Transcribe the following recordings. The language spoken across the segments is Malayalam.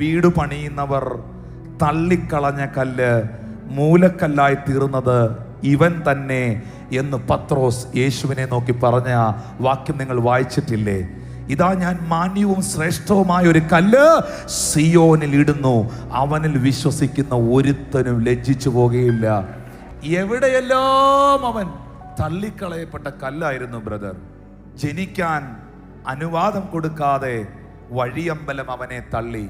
വീട് പണിയുന്നവർ തള്ളിക്കളഞ്ഞ കല്ല് മൂലക്കല്ലായി തീർന്നത് ഇവൻ തന്നെ എന്ന് പത്രോസ് യേശുവിനെ നോക്കി പറഞ്ഞ വാക്യം നിങ്ങൾ വായിച്ചിട്ടില്ലേ? ഇതാ ഞാൻ മാന്യവും ശ്രേഷ്ഠവുമായ ഒരു കല്ല് സിയോനിൽ ഇടുന്നു. അവനിൽ വിശ്വസിക്കുന്ന ഒരുത്തനും ലജ്ജിച്ചു പോകുകയില്ല. എവിടെയെല്ലാം അവൻ തള്ളിക്കളയപ്പെട്ട കല്ലായിരുന്നു ബ്രദർ? ജനിക്കാൻ അനുവാദം കൊടുക്കാതെ വഴിയമ്പലം അവനെ തള്ളി.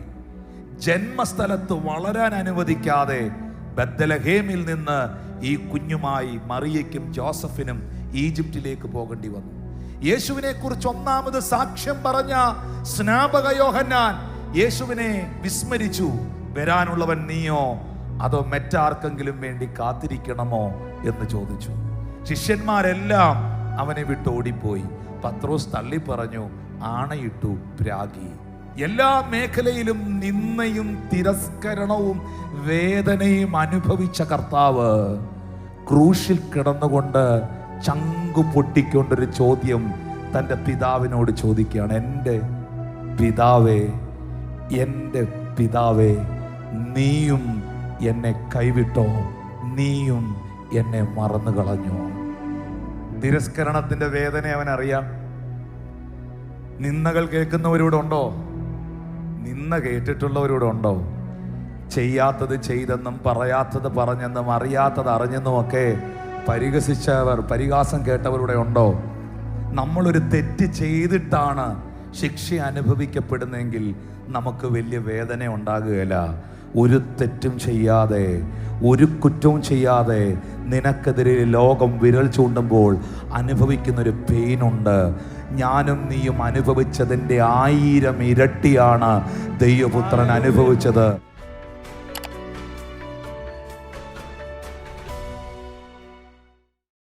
ജന്മസ്ഥലത്ത് വളരാൻ അനുവദിക്കാതെ ബദ്ദലഹേമിൽ നിന്ന് ഈ കുഞ്ഞുമായി മറിയയ്ക്കും ജോസഫിനും ഈജിപ്തിലേക്ക് പോകേണ്ടി വന്നു. യേശുവിനെ കുറിച്ച് ഒന്നാമത് സാക്ഷ്യം പറഞ്ഞ സ്നാപക യോഹന്നാൻ യേശുവിനെ വിസ്മരിച്ചു. വരാനുള്ളവൻ നീയോ അതോ മറ്റാർക്കെങ്കിലും വേണ്ടി കാത്തിരിക്കണമോ? എന്ന് ചോദിച്ചു. ശിഷ്യന്മാരെല്ലാം അവനെ വിട്ട് ഓടിപ്പോയി പത്രോസ് തള്ളി പറഞ്ഞു ആണയിട്ടു പ്രാഗി. എല്ലാ മേഖലയിലും നിന്നയും തിരസ്കരണവും വേദനയും അനുഭവിച്ച കർത്താവ് ക്രൂശിൽ കിടന്നുകൊണ്ട് ചങ്കു പൊട്ടിക്കൊണ്ടൊരു ചോദ്യം തന്റെ പിതാവിനോട് ചോദിക്കുകയാണ്. എന്റെ പിതാവേ എന്റെ പിതാവേ നീയും എന്നെ കൈവിട്ടോ? നീയും എന്നെ മറന്നു കളഞ്ഞു തിരസ്കരണത്തിന്റെ വേദന അവനറിയാം. അറിയാം നിന്നകൾ കേൾക്കുന്നവരോടുണ്ടോ നിന്ന കേട്ടിട്ടുള്ളവരോടുണ്ടോ ചെയ്യാത്തത് ചെയ്തെന്നും പറയാത്തത് പറഞ്ഞെന്നും അറിയാത്തത് അറിഞ്ഞെന്നും ഒക്കെ പരിഹസിച്ചവർ പരിഹാസം കേട്ടവരുടെ ഉണ്ടോ? നമ്മളൊരു തെറ്റ് ചെയ്തിട്ടാണ് ശിക്ഷ അനുഭവിക്കപ്പെടുന്നെങ്കിൽ നമുക്ക് വലിയ വേദന ഉണ്ടാകുകയില്ല. ഒരു തെറ്റും ചെയ്യാതെ ഒരു കുറ്റവും ചെയ്യാതെ നിനക്കെതിരെ ലോകം വിരൽ ചൂണ്ടുമ്പോൾ അനുഭവിക്കുന്നൊരു പെയിനുണ്ട് ഞാനും നീയും അനുഭവിച്ചതിന്റെ ആയിരം ഇരട്ടിയാണ് ദൈവപുത്രൻ അനുഭവിച്ചത്.